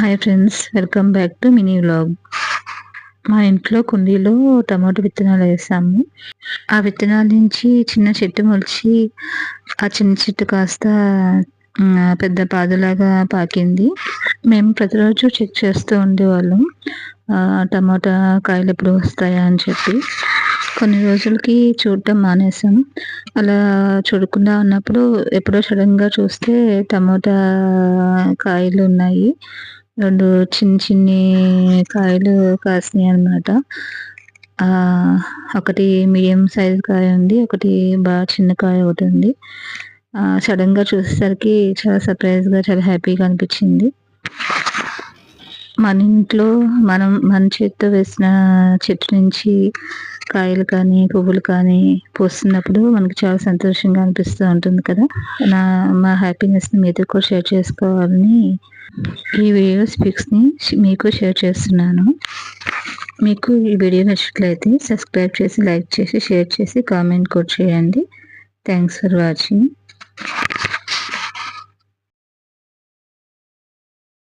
Hi friends welcome back to mini vlog మా ఇంట్లో కుండీలో టమాటో విత్తనాలు వేసాము. ఆ విత్తనాల నుంచి చిన్న చెట్టు మొలిచి ఆ చిన్న చెట్టు కాస్త పెద్ద పాదులాగా పాకింది. మేము ప్రతిరోజు చెక్ చేస్తూ ఉండేవాళ్ళం. టమాటా కాయలు ఎప్పుడు వస్తాయా అని చెప్పి. కొన్ని రోజులకి చూడటం మానేసాం. అలా చూడకుండా ఉన్నప్పుడు ఎప్పుడో సడన్గా చూస్తే టమోటా కాయలు ఉన్నాయి. రెండు చిన్న చిన్ని కాయలు కాసినాయి అనమాట ఒకటి మీడియం సైజ్ కాయ ఉంది ఒకటి బాగా చిన్న కాయ ఒకటి ఉంది. సడన్గా చూసేసరికి చాలా సర్ప్రైజ్గా చాలా హ్యాపీగా అనిపించింది. మన ఇంట్లో మనం మన చేతితో వేసిన చెట్టు నుంచి కాయలు కానీ పువ్వులు కానీ పూస్తున్నప్పుడు మనకు చాలా సంతోషంగా అనిపిస్తూ ఉంటుంది కదా. నా మా హ్యాపీనెస్ని మీతో కూడా షేర్ చేసుకోవాలని ఈ వీడియో స్పిక్స్ని మీకు షేర్ చేస్తున్నాను. మీకు ఈ వీడియో నచ్చినట్లయితే సబ్స్క్రైబ్ చేసి లైక్ చేసి షేర్ చేసి కామెంట్ కూడా చేయండి. Thanks for watching.